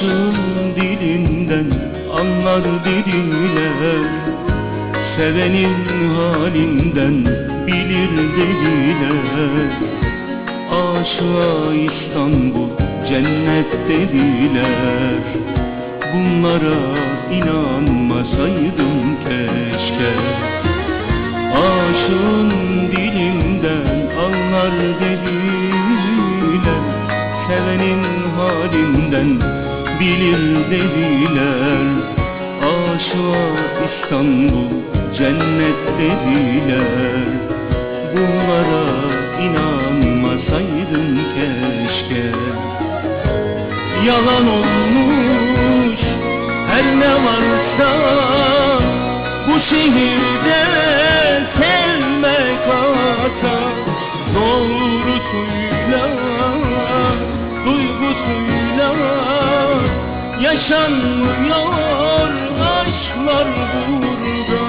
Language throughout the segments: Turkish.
Aşığın dilinden anlar dediler Sevenin halinden bilir dediler Aşığa İstanbul cennet dediler. Bunlara inanmasaydım keşke. Aşığın dilinden anlar dediler Sevenin halinden bilir dediler Aşığa İstanbul cennet dediler Bunlara inanmasaydım keşke. Yalan olmuş her ne varsa Bu şehirde sevmek hata Doğrusuyla, Yaşanmıyor aşklar burada.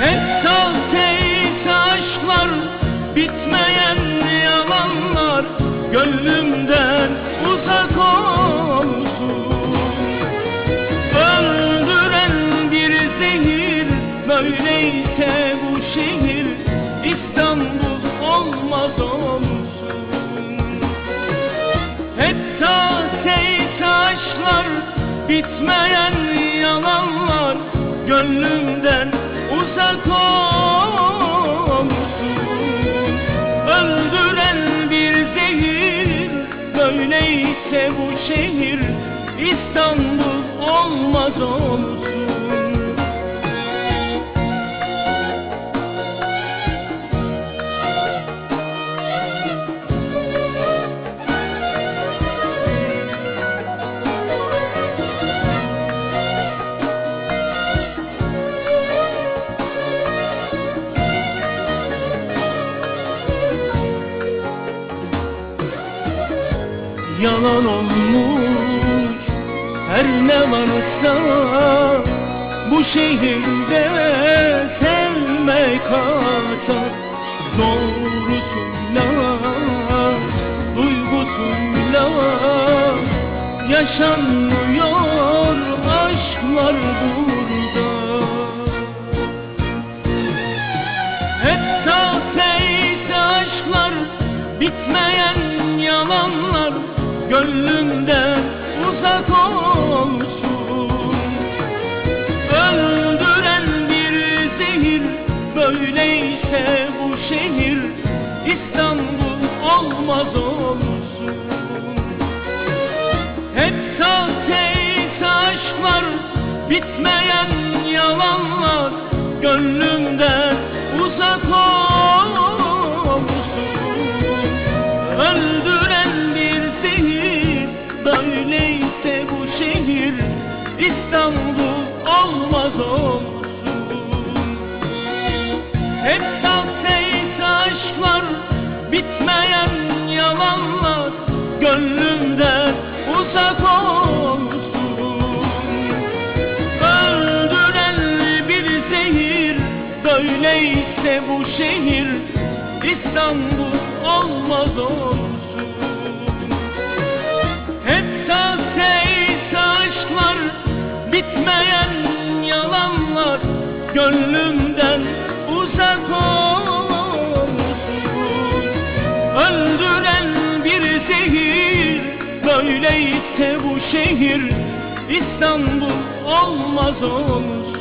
Hep sahteyse aşklar Bitmeyen yalanlar Gönlümden uzak olsun. Öldüren bir zehir Böyleyse bu şehir aşklar Bitmeyen yalanlar Gönlümden uzak olsun Yalan olmuş. Her ne varsa Bu şehirde sevmek hata Doğrusuyla, duygusuyla Yaşanmıyor Gönlümden Böyleyse bu şehir İstanbul olmaz olsun. Hep sahteyse aşklar Bitmeyen yalanlar Gönlümden uzak olsun. Öldüren bir zehir Böyleyse bu şehir İstanbul olmaz olsun